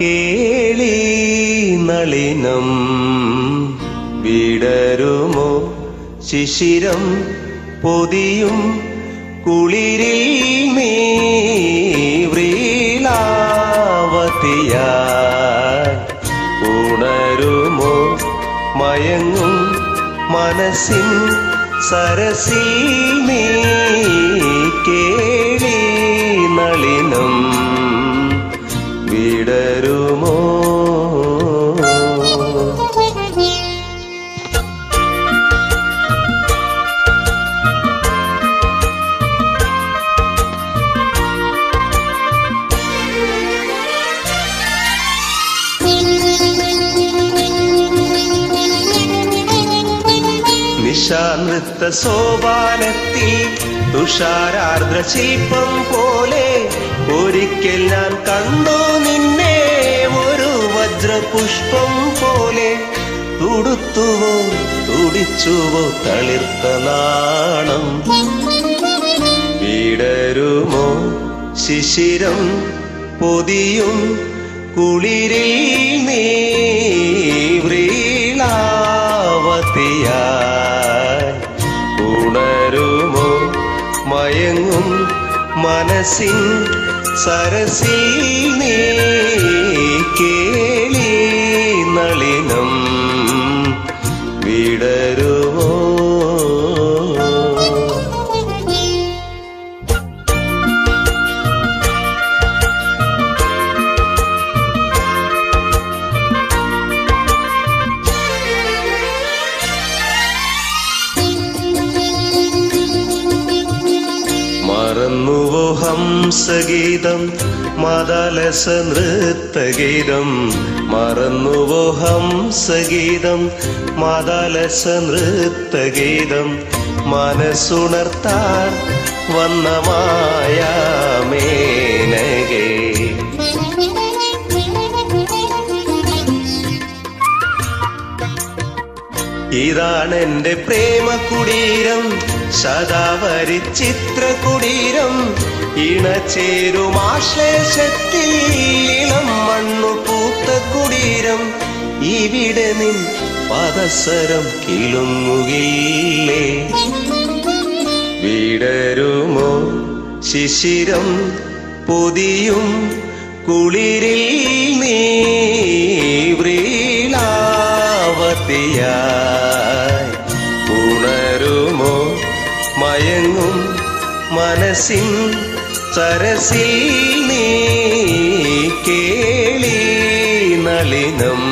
കേളി നളിനം വിടരുമോ? ശിശിരം പൊതിയും കുളിരിൽ നീ വ്രീളാവതിയായി ഉണരുമോ? മയങ്ങും മനസ്സിൻ സരസി നീ കേളി നളിനം വിടരുമോ നിശാനൃത്ത സോപാനത്തിൽ തുഷാരാർദ്ര ശില്പം പോലെ ഒരിക്കൽ ഞാൻ കണ്ടു നിന്നെ. ഒരു വജ്രപുഷ്പം പോലെ തുടുത്തുവോ തുടിച്ചുവോ തളിർത്ത നാണം. വിടരുമോ ശിശിരം പൊതിയും കുളിരിൽ നീ ഉണരുമോ? മയങ്ങും മനസ്സിൻ സരസിൽ നീ കേളി നളിനം. വിടരുമോ മറന്നുവോ ഹംസഗീതം മദലസ നൃത്തഗീതം. മറന്നുവോ ഹംസഗീതം മദലസ നൃത്തഗീതം. മനസ്സുണർത്താൻ വന്ന ഇതാണ് എന്റെ പ്രേമ കുടീരം ശതാവരി ചിത്ര കുടീരം ഇണചേരും ആശ്ലേഷത്തിൽ ഇളം മണ്ണു പൂത്ത കുടീരം. ഇവിടെ നിൻ പദസരം കിളുങ്ങുകയില്ലേ വിടരുമോ ശിശിരം? പൊതിയും കുളിരിൽ നീ മനസ്സിൻ സരസിൽ നീ കേളി നളിനം.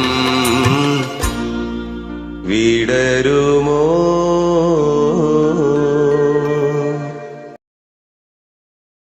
വിടരുമോ